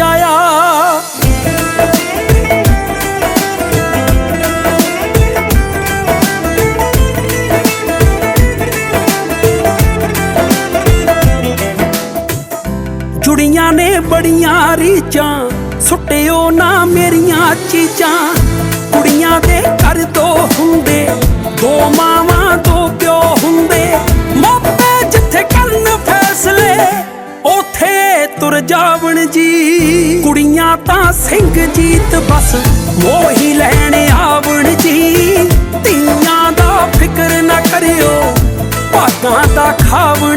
ਅਮੜੀ ਜੁੜੀਆਂ ਨੇ ਬੜੀਆਂ ਰੀਚਾਂ ਸੁੱਟਿਓ ਨਾ ਮੇਰੀਆਂ ਚੀਜ਼ਾਂ। ਕੁੜੀਆਂ ਦੇ ਘਰ ਦੋ ਹੁੰਦੇ ਦੋ ਮਾਵਾਂ, ਦੋ ਪਿਓ ਸਿੰਘ ਜੀਤ ਬਸ ਮੋਹੀ ਲੈਣ ਆਵਣ ਜੀ। ਤੀਆਂ ਦਾ ਫਿਕਰ ਨਾ ਕਰਿਓ, ਭਾਗਾਂ ਦਾ ਖਾਵਣ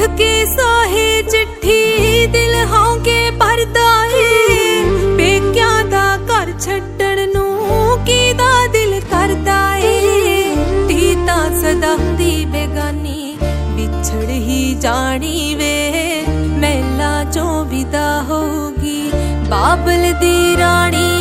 ਵੇਖ ਕੇ ਸਾਹੇ ਚਿੱਠੀ, ਦਿਲ ਹੌਂਕੇ ਭਰਦਾ ਏ। ਪੇਕਿਆਂ ਦਾ ਘਰ ਛੱਡਣ ਨੂੰ ਕਿਦਾ ਦਿਲ ਕਰਦਾ ਏ? ਤੀ ਤਾਂ ਸਦਾ ਹੁੰਦੀ ਬੇਗਾਨੀ, ਵਿਛੜ ਹੀ ਜਾਣੀ ਵੇ। ਮਹਿਲਾ ਚੋਂ ਵਿਦਾ ਹੋਊਗੀ, ਬਾਬਲ ਦੀ ਰਾਣੀ।